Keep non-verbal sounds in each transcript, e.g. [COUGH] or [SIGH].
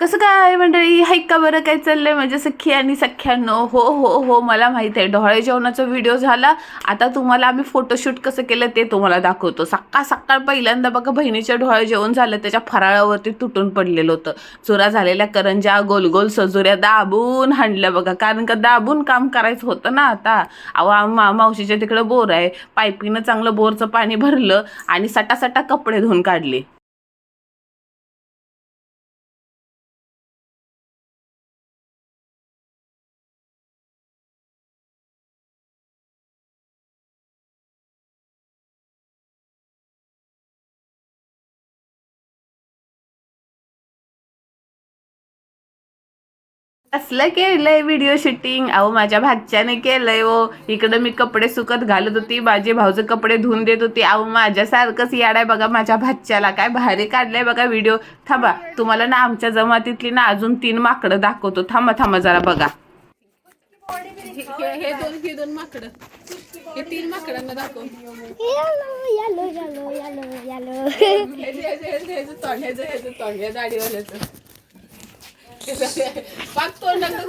कसं काय मंडळी? हाय का बरं काय चाललंय? म्हणजे सख्खी आणि सख्ख्यानं हो हो हो मला माहीत आहे. डोळे जेवणाचा व्हिडिओ झाला. आता तुम्हाला आम्ही फोटोशूट कसं केलं ते तुम्हाला दाखवतो. सकाळ सकाळ पहिल्यांदा बघा बहिणीच्या डोळे जेवण झालं. त्याच्या फराळावरती तुटून पडलेलं होतं. चुरा झालेल्या करंजा गोल गोल सजुऱ्या दाबून हाणल्या बघा. कारण का दाबून काम करायचं होतं ना आता. अहो मा मावशीच्या तिकडं बोर आहे. पायपीनं चांगलं बोरचं पाणी भरलं आणि सटासटा कपडे धुवून काढले. असलं केलंय व्हिडिओ शूटिंग अहो माझ्या भाच्याने केलंय हो. इकडं मी कपडे सुकत घालत होती. माझे भाऊचे कपडे धुवून देत होती. अहो माझ्यासारखंच याड आहे बघा माझ्या भाच्याला. काय भारी काढलाय बघा व्हिडिओ थांबा तुम्हाला ना आमच्या जमातीतली ना अजून तीन माकडं दाखवतो. थांबा थांबा जरा बघा. हे दोन हे दोन माकडं. हे तीन माकडांना दाखव. Pacto Hernando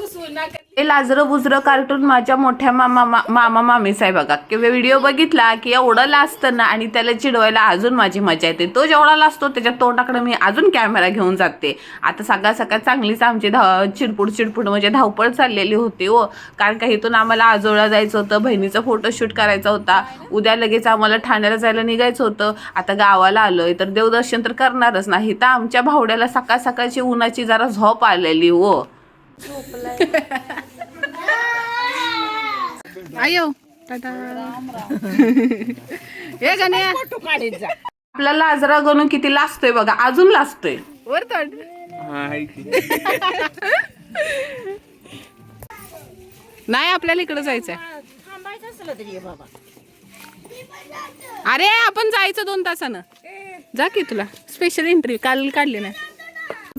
हे लाजरं बुजरं कार्टून माझ्या मोठ्या मामा मा- मामा मामीच आहे बघा. किंवा व्हिडिओ बघितला की एवढं लाजतं ना आणि त्याला चिडवायला अजून माझी मजा येते. तो जेवढा लाजतो त्याच्या तोंडाकडे मी अजून कॅमेरा घेऊन जाते. आता सकाळ सकाळ चांगलीच आमची धाव चिडपूड चिडपूड म्हणजे धावपळ चाललेली होती हो. कारण का इथून आम्हाला आजोळा जायचं होतं बहिणीचा फोटोशूट करायचा होता. उद्या लगेच आम्हाला ठाण्याला जायला निघायचं होतं. आता गावाला आलोय तर देवदर्शन तर करणारच नाही तर आमच्या भावड्याला सकाळ सकाळची उन्हाची जरा झोप आलेली हो. [LAUGHS] आयो. टाटा हे गाण्या. आपला लाजरा गणू किती लाजतोय बघा. अजून लाजतोय. वर तोंड नाही आपल्याला इकडे जायचंय. अरे आपण जायचं दोन तासानं. जा की तुला. स्पेशल एंट्री काल काढली नाही.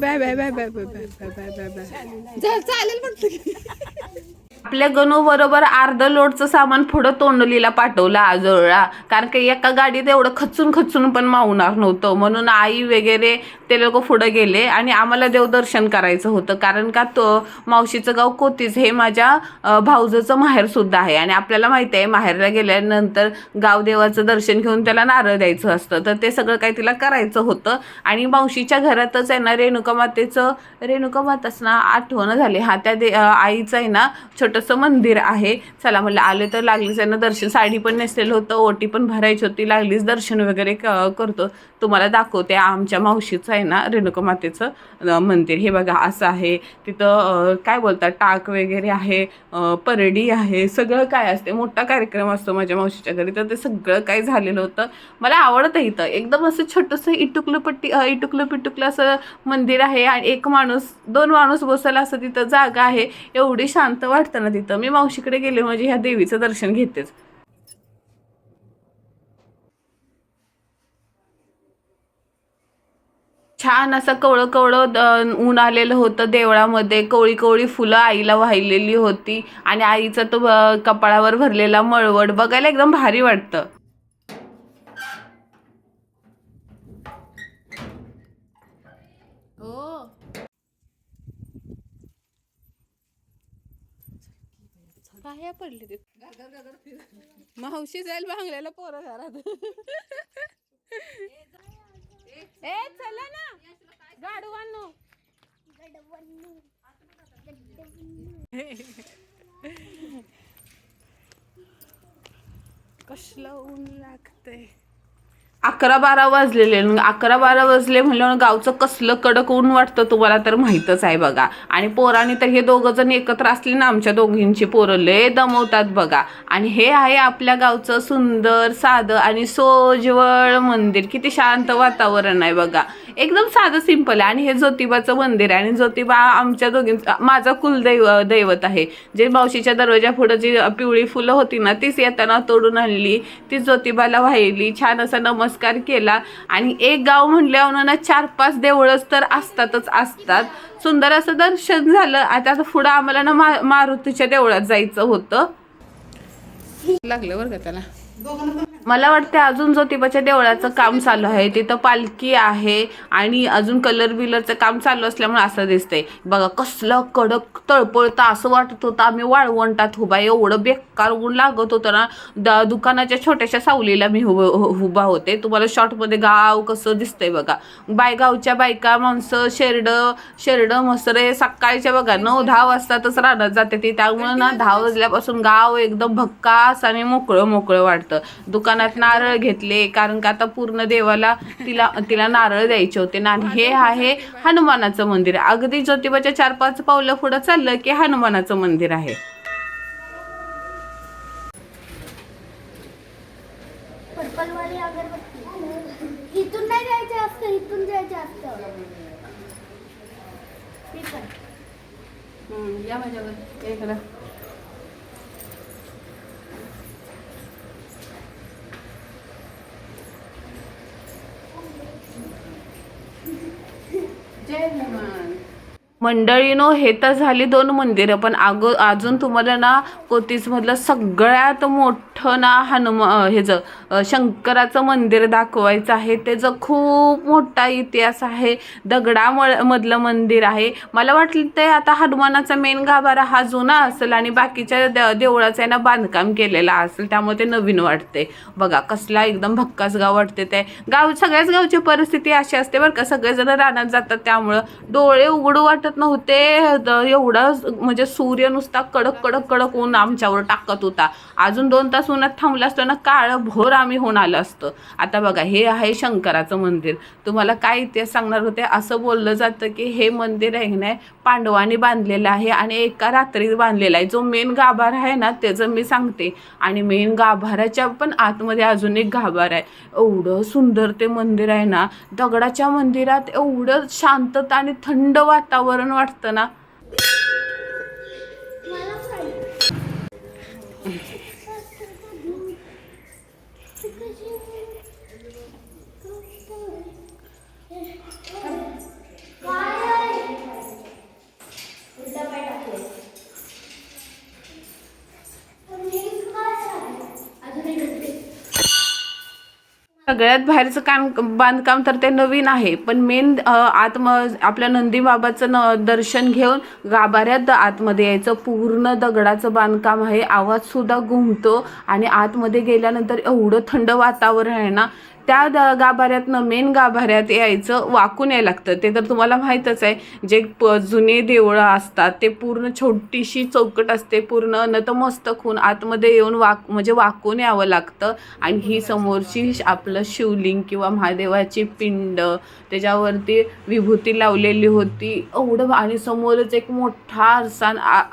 Bye bye bye bye bye bye bye bye bye bye चालेल म्हटलं आपल्या गणूबरोबर अर्ध लोडचं सामान पुढं तोंडलीला पाठवलं आजोळा. कारण की एका गाडीत एवढं खचून खचून पण मावणार नव्हतं. म्हणून आई वगैरे ते लोक पुढं गेले आणि आम्हाला देवदर्शन करायचं होतं. कारण का तो मावशीचं गाव कोतीच हे माझ्या भाऊजाचं भाऊजचं आहे. आणि आपल्याला माहिती आहे माहेरला गेल्यानंतर गावदेवाचं दर्शन घेऊन त्याला नारळ द्यायचं असतं. तर ते सगळं काही तिला करायचं होतं. आणि मावशीच्या घरातच आहे ना रेणुका मातेचं रेणुका माताच ना आठवण झाली. हा त्या दे आईचं आहे ना छोटं छोटंसं मंदिर आहे. चला म्हणलं आले तर लागलीच. आहे ना दर्शन साडी पण नेसलेलं होतं ओटी पण भरायची होती. लागलीच दर्शन वगैरे क- करतो. तुम्हाला दाखवते आमच्या मावशीचं आहे ना रेणुका मातेचं मंदिर. हे बघा असं आहे. तिथं काय बोलतात टाक वगैरे आहे परडी आहे सगळं काय असते. मोठा कार्यक्रम असतो माझ्या मावशीच्या घरी. तर ते सगळं काय झालेलं होतं. मला आवडतं इथं. एकदम असं छोटंसं इटुकलं पट्टी इटुकलं पिटुकलं असं मंदिर आहे. आणि एक माणूस दोन माणूस बसायला असं तिथं जागा आहे. एवढी शांत वाटतं ना तिथं. मी मावशीकडे गेले म्हणजे ह्या देवीचं दर्शन घेतेच. छान असं कवळं कवळं ऊन आलेलं होतं देवळामध्ये. कवळी कवळी फुलं आईला वाहिलेली होती. आणि आईचा तो कपाळावर भरलेला मळवट बघायला एकदम भारी वाटतं हो पाया पडले ते. मावशी जाईल बांगल्याला पोरं घरात. ए चला ना. गाडू आणू कसलं ऊन लागतंय. अकरा बारा वाजलेले अकरा बारा वाजले म्हणल्यावर गावचं कसलं कडक ऊन वाटतं तुम्हाला तर माहीतच आहे बघा. आणि पोरांनी तर हे दोघं जण एकत्र असले ना आमच्या दोघींची पोरं लय दमवतात बघा. आणि हे आहे आपल्या गावचं सुंदर साधं आणि सोजवळ मंदिर. किती शांत वातावरण आहे बघा. एकदम साधं सिंपल आहे. आणि हे ज्योतिबाचं मंदिर आहे. आणि ज्योतिबा आमच्या दोघीं माझं कुलदैव दैवत आहे. जे मावशीच्या दरवाजा पुढं जी पिवळी फुलं होती ना तीच येताना तोडून आणली. ती ज्योतिबाला वाहिली. छान असा नमस्कार केला. आणि एक गाव म्हणल्यावर ना चार पाच देवळंच तर असतातच असतात. सुंदर असं दर्शन झालं. आता आता पुढं आम्हाला ना मा मारुतीच्या देवळात जायचं होतं. लागलं बरं का त्याला? मला वाटते अजून ज्योतिबाच्या देवळाचं काम चालू आहे तिथं पालखी आहे आणि अजून कलर बिलरचं काम चालू असल्यामुळे असं दिसतंय. बघा कसलं कडक तळपळतं असं वाटत होतं. आम्ही वाळवंटात उभा एवढं बेकार ऊन लागत होतं ना. द दुकानाच्या छोट्याशा सावलीला मी उभं उभा होते. तुम्हाला शॉर्टमध्ये गाव कसं दिसतंय बघा. बाय गावच्या बायका माणसं शेरड शेरड मसरे सकाळच्या बघा नऊ दहा वाजतातच राहण्यात जाते ती. त्यामुळे ना दहा वाजल्यापासून गाव एकदम भक्कास आणि मोकळं मोकळं वाटतं. दुकानात नारळ घेतले कारण का आता पूर्ण देवाला तिला तिला नारळ द्यायचे होते ना. आणि हे आहे हनुमानाचं मंदिर अगदी ज्योतिबाच्या चार पाच पावलं पुढं चाललं की हनुमानाचं मंदिर आहे. पर्पलवाली अगरबत्ती इथून नाही जायचं असतं इथून जायचं असतं ठीक आहे या माझ्यावर इकडं जय हनुमान मंडळीनो हे तर झाली दोन मंदिरं पण अगो अजून तुम्हाला ना कोतीसमधलं सगळ्यात मोठं ना हनुमा ह्याचं शंकराचं मंदिर दाखवायचं आहे. त्याचं खूप मोठा इतिहास आहे. दगडा मधलं मंदिर आहे. मला वाटलं ते आता हनुमानाचा मेन गाभारा हा जुना असेल आणि बाकीच्या दे देवळाचं आहे ना बांधकाम केलेला असेल. त्यामुळे ते नवीन वाटते. बघा कसला एकदम भक्कास गाव वाटते ते. गाव सगळ्याच गावची परिस्थिती अशी असते बरं का. सगळेजण रानात जातात त्यामुळं डोळे उघडू वाटत नव्हते. द- एवढं म्हणजे सूर्य नुसता कडक कडक कडक ऊन आमच्यावर टाकत होता. अजून दोन तास उन्हात थांबलं असतं ना काळं भोर आम्ही होऊन आलं असतं. आता बघा हे आहे शंकराचं मंदिर. तुम्हाला काय इतिहास सांगणार होते? असं बोललं जातं की हे मंदिर आहे ना पांडवांनी बांधलेलं आहे आणि एका रात्रीत बांधलेलं आहे. जो मेन गाभारा आहे ना त्याचं मी सांगते. आणि मेन गाभाराच्या पण आतमध्ये अजून एक गाभारा आहे. एवढं सुंदर ते मंदिर आहे ना. दगडाच्या मंदिरात एवढं शांतता आणि थंड वातावरण वाटतं ना Bye. सगळ्यात बाहेरचं काम बांधकाम तर ते नवीन आहे. पण मेन आतम आपल्या नंदी बाबाचं न दर्शन घेऊन गाभाऱ्यात आतमध्ये यायचं. पूर्ण दगडाचं बांधकाम आहे. आवाजसुद्धा घुमतो. आणि आतमध्ये गेल्यानंतर एवढं थंड वातावरण आहे ना त्या द गाभाऱ्यातनं मेन गाभाऱ्यात यायचं वाकून यायला लागतं. ते तर तुम्हाला माहीतच आहे जे प जुने देवळं असतात ते पूर्ण छोटीशी चौकट असते पूर्ण नतमस्तक होऊन आतमध्ये येऊन वाक म्हणजे वाकून यावं लागतं. आणि ही समोरची श- आपलं शिवलिंग किंवा महादेवाची पिंड त्याच्यावरती विभूती लावलेली होती. एवढं आणि समोरच एक मोठा आरसा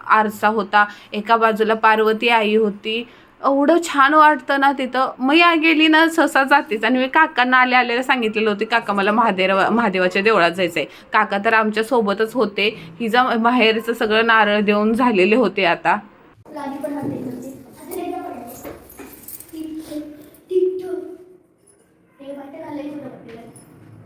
आरसा होता. एका बाजूला पार्वती आई होती. एवढं छान वाटतं ना तिथं. मग या गेली ना सहसा जातेच. आणि मी काकांना आले आलेलं सांगितलेलं होते काका मला महादेव महादेवाच्या देवळात जायचं आहे काका तर आमच्या सोबतच होते. हिजा बाहेरचं सगळं नारळ देऊन झालेले होते आता लाली पण हात देत होती. हात द्यायला पडायचं. टिक-टोक, टिक-टोक. हे वाटतं घालायचं होतं आपल्याला.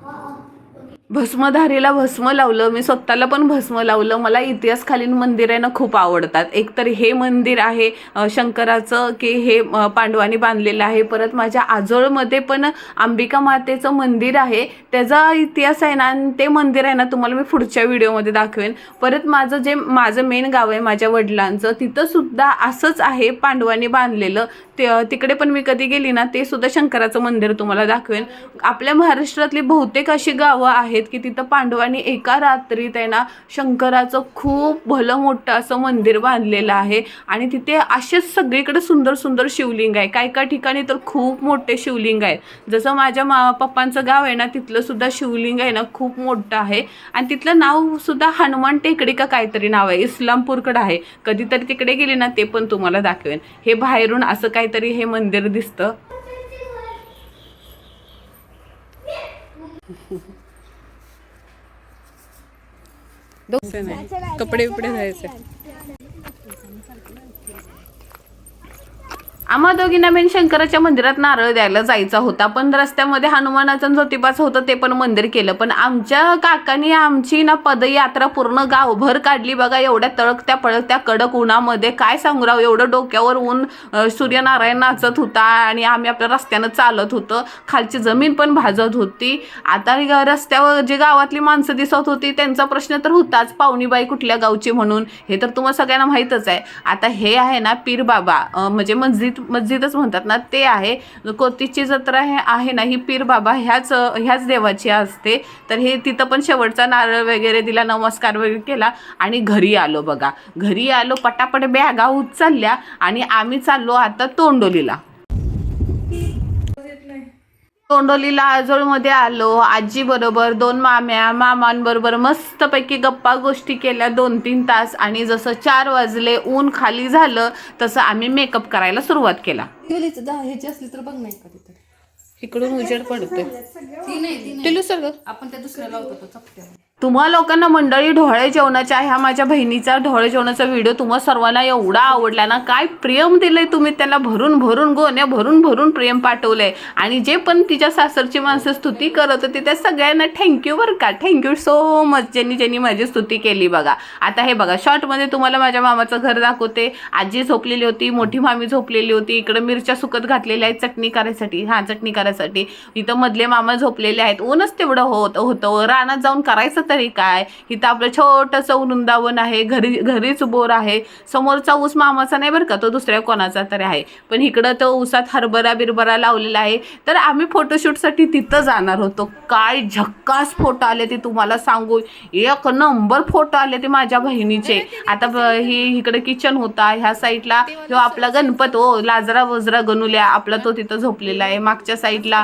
हा, हा. ओके. भस्मधारीला भस्म लावलं मी स्वतःला पण भस्म लावलं. मला इतिहासखालीन मंदिर आहे ना खूप आवडतात. एकतर हे मंदिर आहे शंकराचं की हे पांडवांनी बांधलेलं आहे. परत माझ्या आजोळमध्ये पण अंबिका मातेचं मंदिर आहे. त्याचा इतिहास आहे ना आणि ते मंदिर आहे ना तुम्हाला मी पुढच्या व्हिडिओमध्ये दाखवेन. परत माझं जे माझं मेन गाव आहे माझ्या वडिलांचं तिथंसुद्धा असंच आहे पांडवांनी बांधलेलं. ते तिकडे पण मी कधी गेली ना ते सुद्धा शंकराचं मंदिर तुम्हाला दाखवेन. आपल्या महाराष्ट्रातली बहुतेक अशी गावं आहेत की तिथं पांडवांनी एका रात्रीत आहे ना शंकराचं खूप भलं मोठं असं मंदिर बांधलेलं आहे. आणि तिथे असेच सगळीकडे सुंदर सुंदर शिवलिंग आहे. काही काही ठिकाणी तर खूप मोठे शिवलिंग आहेत. जसं माझ्या मा पप्पांचं गाव आहे ना तिथलं सुद्धा शिवलिंग आहे ना खूप मोठं आहे. आणि तिथलं नाव सुद्धा हनुमान टेकडी का काहीतरी नाव आहे. इस्लामपूरकडं आहे. कधीतरी तिकडे गेले ना ते पण तुम्हाला दाखवेन. हे बाहेरून असं काहीतरी हे मंदिर दिसतं. नाही कपडे बिपडे जायचे आम्हा दोघींना मेन शंकराच्या मंदिरात नारळ द्यायला जायचा होता. पण रस्त्यामध्ये हनुमानाचं आणि ज्योतिबाचं होतं ते पण मंदिर केलं. पण आमच्या काकांनी आमची ना पदयात्रा पूर्ण गावभर काढली बघा. एवढ्या तळकत्या पळकत्या कडक उन्हामध्ये. काय सांगू राव एवढं डोक्यावर ऊन सूर्यनारायण नाचत होता आणि आम्ही आपल्या रस्त्यानं चालत होतं. खालची जमीन पण भाजत होती. आता रस्त्यावर जे गावातली माणसं दिसत होती त्यांचा प्रश्न तर होताच. पाहुणीबाई कुठल्या गावची म्हणून. हे तर तुम्हाला सगळ्यांना माहीतच आहे. आता हे आहे ना पीर बाबा म्हणजे मस्जिद मस्जिदच म्हणतात ना ते आहे. कोतीची जत्रा हे आहे ना ही पीर बाबा ह्याच ह्याच देवाची असते. तर हे तिथं पण शेवटचा नारळ वगैरे दिला नमस्कार वगैरे केला आणि घरी आलो बघा. घरी आलो पटापट बॅगा उचलल्या आणि आम्ही चाललो आता तोंडोलीला. तोंडोलीला आजोळमध्ये आलो. आजी बरोबर दोन माम्या मामांबरोबर मस्तपैकी गप्पा गोष्टी केल्या दोन तीन तास आणि जसं चार वाजले ऊन खाली झालं तसं आम्ही मेकअप करायला सुरुवात केला. ह्याची असली तर बघ नाही का तिथं इकडून उजेड पडतोय. टिलू सर आपण त्या दुसऱ्या लावतो तुम्हा लोकांना मंडळी ढोळे जेवणाच्या ह्या माझ्या बहिणीचा ढोळे जेवणाचा व्हिडिओ तुम्हा सर्वांना एवढा आवडला ना काय प्रेम दिलंय तुम्ही त्याला. भरून भरून गोण्या भरून भरून प्रेम पाठवलंय. आणि जे पण तिच्या सासरची माणसं स्तुती करत होती त्या सगळ्यांना थँक्यू बरं का. थँक्यू सो मच ज्यांनी ज्यांनी माझी स्तुती केली बघा. आता हे बघा शॉर्टमध्ये तुम्हाला माझ्या मामाचं घर दाखवते. आजी झोपलेली होती मोठी मामी झोपलेली होती. इकडं मिरच्या सुकत घातलेल्या आहेत चटणी करायसाठी. हां चटणी करायसाठी. इथं मधले मामा झोपलेले आहेत. ऊनच तेवढं होत होतं. रानात जाऊन करायचं तरी काय? इथं आपलं छोटंसं वृंदावन आहे घरी घरीच बोर आहे. समोरचा ऊस मामाचा नाही बरं का? तो दुसऱ्या कोणाचा तरी आहे. पण इकडं तो ऊसात हरभरा बिरभरा लावलेला आहे. तर आम्ही फोटोशूटसाठी तिथं जाणार होतो. काय झक्कास फोटो आले ते तुम्हाला सांगू. एक नंबर फोटो आले ते माझ्या बहिणीचे. आता ही इकडे किचन होता. ह्या साईडला जो आपला गणपत हो लाजरा वजरा गणुल्या. आपला तो तिथं झोपलेला आहे. मागच्या साईडला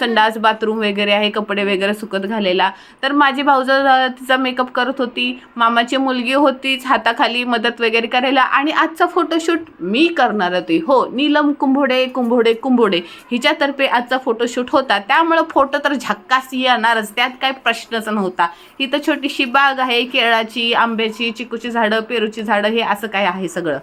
संडास बाथरूम वगैरे आहे कपडे वगैरे सुकत घालेला. तर माझी भाऊजं तिचा मेकअप करत होती. मामाची मुलगी होतीच हाताखाली मदत वगैरे करायला. आणि आजचा फोटोशूट मी करणार होती हो नीलम कुंभोडे कुंभोडे कुंभोडे. हिच्यातर्फे आजचा फोटोशूट होता. त्यामुळं फोटो तर झक्कास येणारच. त्यात काय प्रश्नच नव्हता. इथं छोटीशी बाग आहे. केळाची आंब्याची चिकूची झाडं पेरूची झाडं हे असं काय आहे सगळं.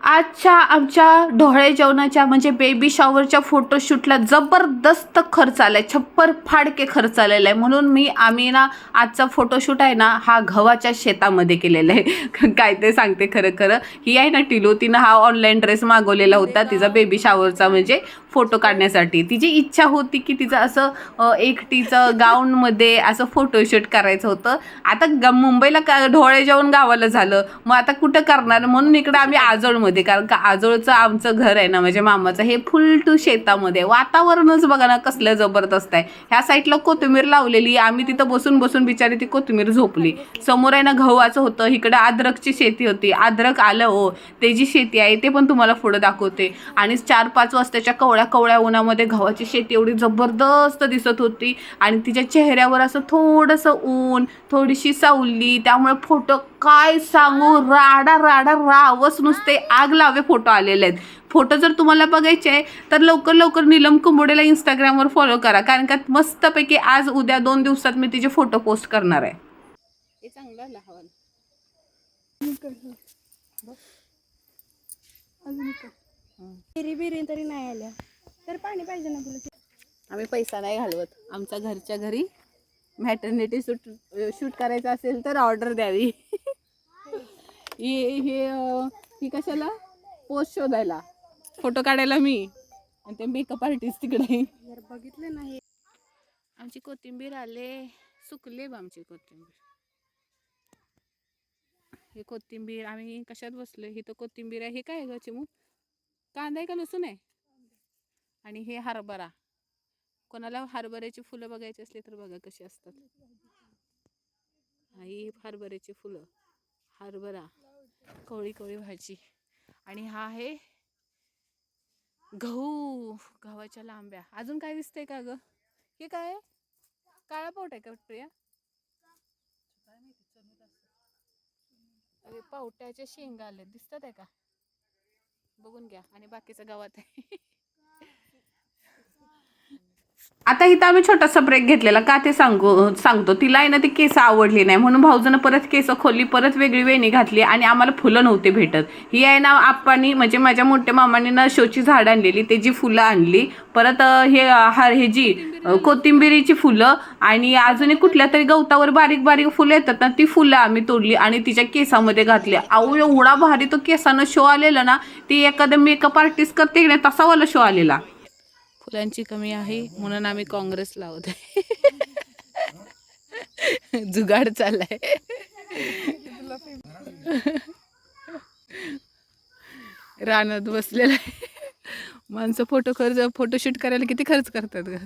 आजच्या आमच्या ढोळे जेवणाच्या म्हणजे बेबी शॉवरच्या फोटोशूटला जबरदस्त खर्च आलाय. छप्पर फाडके खर्च आलेला आहे. म्हणून मी आम्ही ना आजचा फोटोशूट आहे ना हा गव्हाच्या शेतामध्ये केलेला आहे. [LAUGHS] काय ते सांगते खरं खरं. ही आहे ना टिलो. तिनं हा ऑनलाईन ड्रेस मागवलेला होता. तिचा बेबी शॉवरचा म्हणजे फोटो काढण्यासाठी. तिची इच्छा होती की तिचं असं एकटीचं गाऊनमध्ये असं फोटोशूट करायचं होतं. आता ग मुंबईला का ढोळे जाऊन गावाला झालं. मग आता कुठं करणार? म्हणून इकडं आम्ही आजोळमध्ये कारण का आजोळचं आमचं घर आहे ना माझ्या मामाचं हे फुल टू शेतामध्ये. वातावरणच बघा ना कसलं जबरदस्त आहे. ह्या साईडला कोथिंबीर लावलेली आम्ही तिथं बसून बसून बिचारी ती कोथिंबीर झोपली. समोर आहे ना गव्हाचं होतं इकडं अद्रकची शेती होती. अद्रक आलं हो. ते जी शेती आहे ते पण तुम्हाला पुढं दाखवते. आणि चार पाच वाजताच्या कवळ्या कवळ्या उन्हामध्ये गव्हाची शेती एवढी जबरदस्त दिसत होती. आणि तिच्या चेहऱ्यावर असं थोडंसं ऊन थोडीशी सावली त्यामुळे फोटो काय सांगू? राडा राडा रावच नुसते आग लावे फोटो आलेले आहेत. फोटो जर तुम्हाला बघायचे आहे तर लवकर लवकर नीलम कुंबोडेला इंस्टाग्रामवर फॉलो करा. कारण का मस्तपैकी आज उद्या दोन दिवसात मी तिचे फोटो पोस्ट करणार आहे. हे चांगलं हवाल बिरी बिरी तरी नाही आल्या. पाहिजे ना तुला? आम्ही पैसा नाही घालवत. आमच्या घरच्या घरी मॅटर्निटी शूट शूट करायचं असेल तर ऑर्डर द्यावी. हे हे ही कशाला? पोस्ट शोधायला. फोटो काढायला मी. आणि ते मेकअप आर्टिस्ट तिकडे. जर बघितलं नाही आमची कोथिंबीर आले. सुकले बा आमची कोथिंबीर. हे कोथिंबीर आम्ही कशात बसलो ही तर कोथिंबीर आहे. हे काय ग चिमू? कांदा आहे का लसूण आहे? आणि हे हरभरा. कोणाला हरभऱ्याची फुलं बघायची असली तर बघा कशी असतात. ही हरभऱ्याची फुलं. हरभरा. कवळी कवळी भाजी. आणि हा आहे गहू गव्हाच्या लांब्या. अजून काय दिसतंय का ग? हे काय? आहे? काळा पोट आहे का प्रिया? अरे पावट्याच्या शेंगा आले दिसतात आहे का? बघून घ्या. आणि बाकीचं गावात आहे. आता इथं आम्ही छोटासा ब्रेक घेतलेला. का ते सांगू सांगतो. तिला आहे ना ती केस आवडली नाही. म्हणून भाऊजनं परत केस खोलली परत वेगळी वेणी घातली आणि आम्हाला फुलं नव्हते भेटत. ही आहे ना आप्पानी म्हणजे माझ्या मोठ्या मामाने ना शोची झाडं आणलेली. ते जी फुलं आणली परत हे अं, हा हे जी कोथिंबिरीची फुलं आणि अजून एक कुठल्या तरी गवतावर बारीक बारीक फुलं येतात ना ती फुलं आम्ही तोडली आणि तिच्या केसामध्ये घातली. अहो एवढा भारी तो केसानं शो आलेला ना ती एखादं मेकअप आर्टिस्ट करते की नाही तसा वाला शो आलेला. फुलांची कमी आहे म्हणून आम्ही काँग्रेस लावत. जुगाड चाललाय. रानात बसलेला आहे. माणसं फोटो खर्च फोटोशूट करायला किती खर्च करतात ग?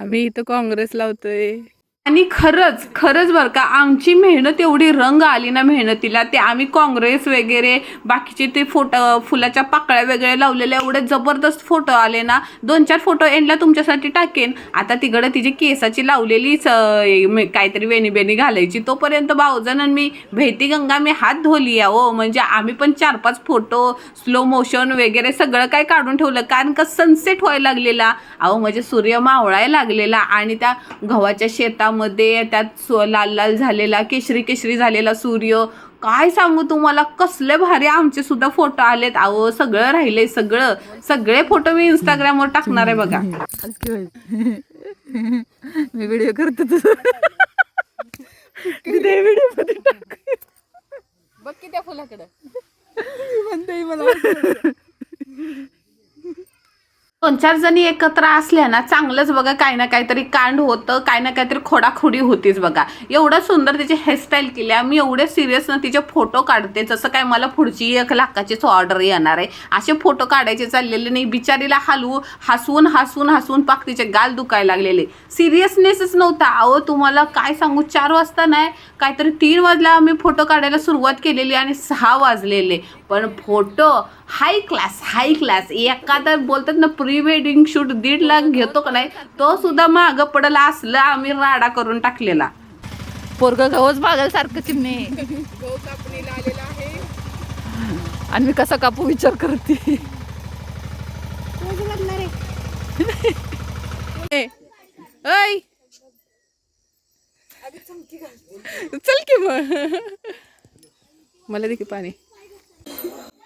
आम्ही इथं काँग्रेस लावतोय. आणि खरंच खरंच बरं का आमची मेहनत एवढी रंग आली ना मेहनतीला. ते आम्ही काँग्रेस वगैरे बाकीचे ते फोटो फुलाच्या पाकळ्या वगैरे लावलेले एवढे जबरदस्त फोटो आले ना. दोन चार फोटो एंडला तुमच्यासाठी टाकेन. आता तिकडं तिची केसाची लावलेलीच काहीतरी वेणी बेणी घालायची तोपर्यंत भाऊजन आणि मी भेटी गंगा मी हात धुली आहे हो. म्हणजे आम्ही पण चार पाच फोटो स्लो मोशन वगैरे सगळं काय काढून ठेवलं. कारण का सनसेट व्हायला लागलेला. अहो म्हणजे सूर्य मावळायला लागलेला आणि त्या गव्हाच्या शेतामध्ये त्यात सु- लाल लाल झालेला केशरी केशरी झालेला सूर्य. काय सांगू तुम्हाला? कसले भारी आमचे सुद्धा फोटो आलेत. अहो सगळं राहिलंय सगळं. सगळे फोटो मी इंस्टाग्रामवर टाकणार आहे बघा. मी व्हिडिओ करतो तुझं. व्हिडिओमध्ये टाक बघ की त्या फुलाकडं. म्हणते मला दोन चार जणी एकत्र असल्या ना चांगलंच बघा काही ना काहीतरी कांड होतं काही ना काहीतरी खोडाखोडी होतीच बघा. एवढं सुंदर तिची हेअरस्टाईल केली मी एवढे सिरियस ना तिचे फोटो काढते जसं काय मला पुढची एक लाखाचीच ऑर्डर येणार आहे. असे फोटो काढायचे चाललेले नाही बिचारीला हलवू हसवून हसून हसवून पाक तिचे गाल दुखायला लागलेले. सिरियसनेसच नव्हता. अहो तुम्हाला काय सांगू चार वाजता नाही काहीतरी तीन वाजला आम्ही फोटो काढायला सुरुवात केलेली आणि सहा वाजलेले. पण photo high class high class एखादा बोलतात ना प्री वेडिंग शूट दीड लाख घेतो का नाही तो सुद्धा मागं पडला असला आम्ही राडा करून टाकलेला. पोरग गवच बागल सारखं चिमणे. आणि मी कसा कापू विचार करते. ऐ. चल की मग. मला दे की पाणी.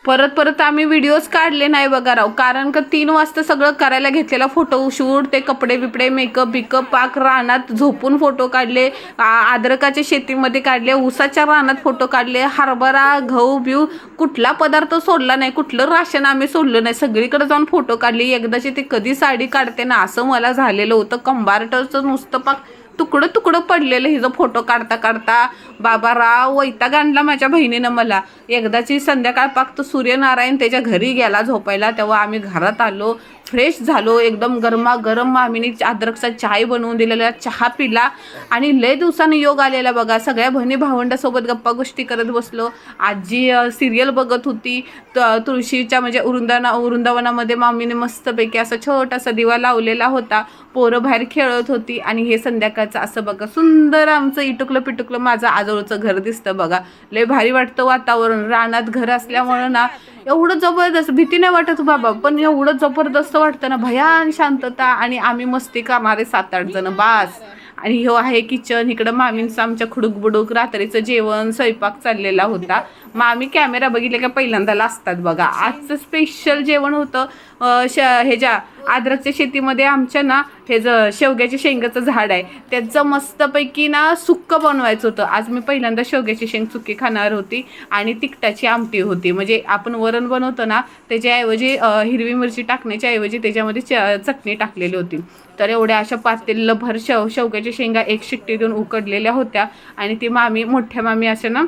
परत परत आम्ही व्हिडिओज काढले नाही बघा राव. कारण का तीन वाजता सगळं करायला घेतलेला फोटो शूट ते कपडे बिपडे मेकअप बिकअप पाक रानात झोपून फोटो काढले. अद्रकाच्या शेतीमध्ये काढले ऊसाच्या रानात फोटो काढले. हरभरा गहू बिऊ कुठला पदार्थ सोडला नाही कुठलं राशन आम्ही सोडलं नाही. सगळीकडे जाऊन फोटो काढले. एकदाची ते कधी साडी काढते ना असं मला झालेलं होतं. कंबार्टरचं नुसतं पाक तुकडं तुकडं पडलेलं हिचं फोटो काढता काढता बाबा राव वैताग आणला माझ्या बहिणीनं मला. एकदाची संध्याकाळ पाक तर सूर्यनारायण त्याच्या घरी गेला झोपायला तेव्हा आम्ही घरात आलो. फ्रेश झालो एकदम गरमागरम मामीने अद्रकचा चाय बनवून दिलेला चहा पिला. आणि लय दिवसानं योग आलेला बघा सगळ्या बहिणी भावंडासोबत गप्पा गोष्टी करत बसलो. आजी सिरियल बघत होती. त- तुळशीच्या म्हणजे वृंदाना वृंदावनामध्ये मामीने मस्तपैकी असा छोटासा दिवा लावलेला होता. पोरं बाहेर खेळत होती आणि हे संध्याकाळ संध्याकाळचं असं बघा. सुंदर आमचं इटुकलं पिटुकलं माझं आजोळचं घर दिसतं बघा. लय भारी वाटतं वातावरण. रानात घर असल्यामुळं ना एवढं जबरदस्त भीती नाही वाटत हो बाबा पण एवढं जबरदस्त वाटतं ना. भयान शांतता आणि आम्ही मस्ती कामारे सात आठ जण बास. आणि हो आहे किचन. इकडं मामींचं आमच्या खुडूक बुडूक रात्रीचं जेवण स्वयंपाक चाललेला होता. मामी कॅमेरा बघितले का पहिल्यांदा असतात बघा. आजचं स्पेशल जेवण होतं श ह्याच्या आद्रकच्या शेतीमध्ये आमच्या ना हे ज शेवग्याच्या शेंगाचं झाड आहे. त्याचं मस्तपैकी ना सुक्क बनवायचं होतं. आज मी पहिल्यांदा शेवग्याची शेंग चुकी खाणार होती आणि तिखटाची आमटी होती. म्हणजे आपण वरण बनवतो ना त्याच्याऐवजी हिरवी मिरची टाकण्याच्या ऐवजी त्याच्यामध्ये च चटणी टाकलेली होती. तर एवढ्या अशा पातेलं भर शेव शेवग्याच्या शेंगा एक शिट्टी देऊन उकडलेल्या होत्या आणि ती मामी मोठ्या मामी अशा ना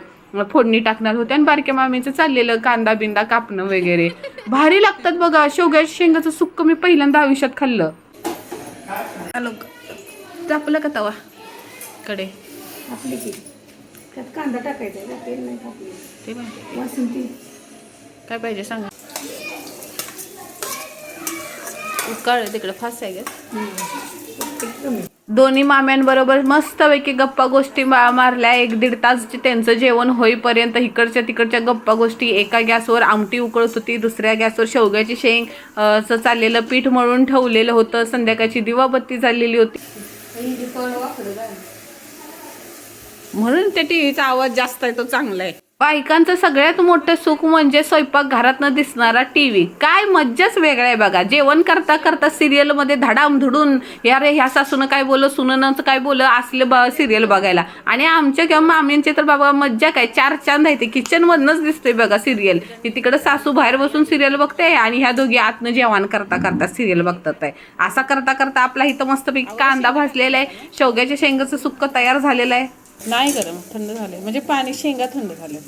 फोडणी टाकणार होत्या आणि बारक्या मामीचं चाललेलं कांदा बिंदा कापणं वगैरे. भारी लागतात बघा शेवग्याच्या शेंगाचं सुक्क मी पहिल्यांदा आयुष्यात खाल्लं. हॅलो तापलं का तवा? कडे. आपली की. त्यात कांदा टाकायचा तेल नाही ते माहिती. वासंती. काय पाहिजे सांगा? उकाळ तिकडे फास्ट आहे का दोन्ही माम्यांबरोबर मस्तपैकी गप्पा गोष्टी मा- मारल्या. एक दीड तास त्यांचं जेवण होईपर्यंत इकडच्या तिकडच्या गप्पा गोष्टी. एका गॅसवर आमटी उकळत होती दुसऱ्या गॅसवर शेवग्याची शेंग असं चं चाललेलं पीठ मळून ठेवलेलं होतं. संध्याकाळची दिवाबत्ती झालेली होती. म्हणून त्या टीव्हीचा आवाज जास्त आहे तो चांगला आहे. बायकांचं सगळ्यात मोठं सुख म्हणजे स्वयंपाकघरातनं दिसणारा टी व्ही काय मज्जाच वेगळा आहे बघा. जेवण करता करता सिरियलमध्ये धडामधुडून धडाम धुडून या रे ह्या सासून काय बोल सुननं काय बोल ब सिरियल बघायला. आणि आमच्या किंवा मामींचे तर बाबा मज्जा काय? चार चांद आहे ते किचनमधनंच दिसते बघा सिरियल. ती तिकडं सासू बाहेर बसून सिरियल बघते आणि ह्या दोघी आतनं जेवण करता करता सिरियल बघतात आहे. असा करता करता आपला इथं मस्तपैकी कांदा भाजलेला आहे. शेवग्याच्या शेंगाचं सुक्क तयार झालेलं आहे. नाही गरम थंड झाले म्हणजे पाणी शेंगा थंड झाले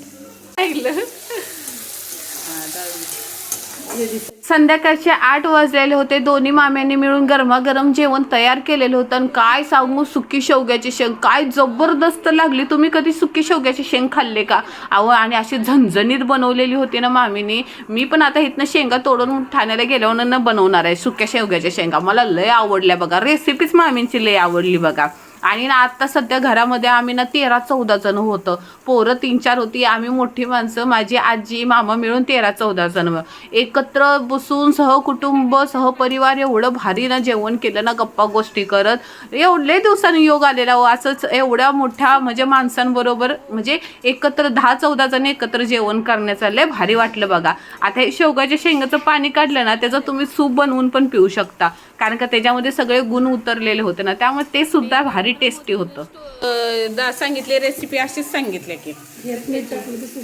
संध्याकाळचे आठ वाजलेले होते. दोन्ही माम्यांनी मिळून गरमागरम जेवण तयार केलेलं होतं. आणि काय सांगू सुकी शेवग्याची शेंग. काय जबरदस्त लागली. तुम्ही कधी सुकी शेवग्याची शेंग खाल्ले का? अहो आणि अशी झणझणीत बनवलेली होती ना मामीने. मी पण आता इथनं शेंगा तोडून ठाण्याला गेल्यावर न बनवणार आहे सुक्या शेवग्याच्या शेंगा. मला लय आवडल्या बघा. रेसिपीच मामींची लय आवडली बघा. आणि ना आत्ता सध्या घरामध्ये आम्ही ना तेरा चौदा जण होतं. पोरं तीन चार होती आम्ही मोठी माणसं माझी आजी मामा मिळून तेरा चौदा जण. एकत्र बसून सहकुटुंब सहपरिवार एवढं भारी ना जेवण केलं ना गप्पा गोष्टी करत. एवढे दिवसांनी योग आलेला हो असंच एवढ्या मोठ्या म्हणजे माणसांबरोबर म्हणजे एकत्र दहा चौदा जण एकत्र जेवण करण्यात आलं भारी वाटलं बघा. आता हे शेवगाच्या शेंगाचं पाणी काढलं ना त्याचं तुम्ही सूप बनवून पण पिऊ शकता. कारण का त्याच्यामध्ये सगळे गुण उतरलेले होते ना त्यामुळे ते सुद्धा भारी टेस्टी होतं. सांगितले रेसिपी अशीच सांगितल्या की.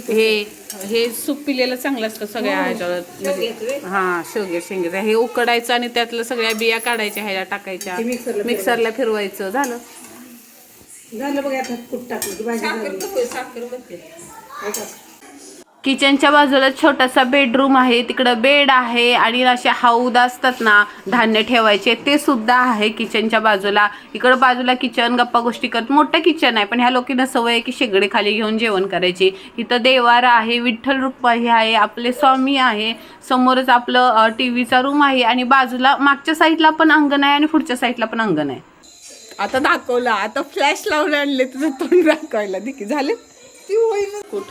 हे हे सूप पिलेलं चांगलं असतं सगळ्या ह्याच्यावर. म्हणजे हा शेवगे शेंगे हे उकडायचं आणि त्यातलं सगळ्या बिया काढायच्या ह्याच्या टाकायच्या. मिक्सरला फिरवायचं. झालं? झालं बघा आता कुठ टाकलं? की भाजी झाली. किचनच्या बाजूला छोटासा बेडरूम आहे तिकडं बेड आहे आणि असे हाऊद असतात ना धान्य ठेवायचे ते सुद्धा आहे किचनच्या बाजूला. इकडं बाजूला किचन गप्पा गोष्टी करत मोठं किचन आहे पण ह्या लोकांना सवय आहे की शेगडी खाली घेऊन जेवण करायची. इथं देवारा आहे विठ्ठल रुपाही आहे आपले स्वामी आहे समोरच आपलं टी व्हीचा रूम आहे आणि बाजूला मागच्या साईडला पण अंगण आहे आणि पुढच्या साईडला पण अंगण आहे. आता दाखवलं आता फ्लॅश लावून आणले तुझं तोंड दाखवायला. देखील झाले? ती होईल कुठ?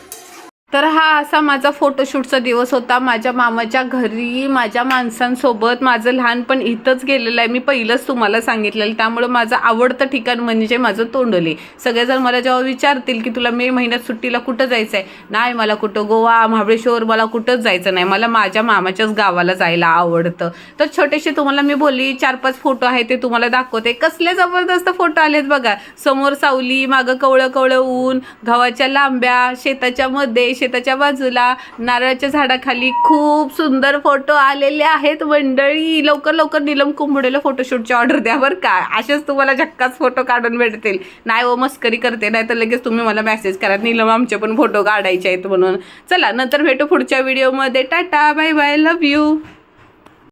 तर हा असा माझा फोटोशूटचा दिवस होता. माझ्या मामाच्या घरी माझ्या माणसांसोबत माझं लहानपण इथंच गेलेलं आहे. मी पहिलंच तुम्हाला सांगितलेलं त्यामुळे माझं आवडतं ठिकाण म्हणजे माझं तोंडोली. सगळेजण मला जेव्हा विचारतील की तुला मे महिन्यात सुट्टीला कुठं जायचं आहे नाही मला कुठं गोवा महाबळेश्वर मला कुठंच जायचं नाही. मला माझ्या मामाच्याच गावाला जायला आवडतं. तर छोटेसे तुम्हाला मी बोलली चार पाच फोटो आहे ते तुम्हाला दाखवते. कसले जबरदस्त फोटो आलेत बघा. समोर सावली मागं कवळं कवळं ऊन गव्हाच्या लांब्या शेताच्या मध्ये शेताच्या बाजूला नारळाच्या झाडाखाली खूप सुंदर फोटो आलेले आहेत. मंडळी लवकर लवकर निलम कुंभडेला फोटोशूटची ऑर्डर द्या बरं का. असेच तुम्हाला झक्काच फोटो काढून भेटतील. नाही व मस्करी करते नाही तर लगेच तुम्ही मला मेसेज करा. निलम आमचे पण फोटो काढायचे आहेत म्हणून. चला नंतर भेटू पुढच्या व्हिडिओमध्ये tata bye bye love you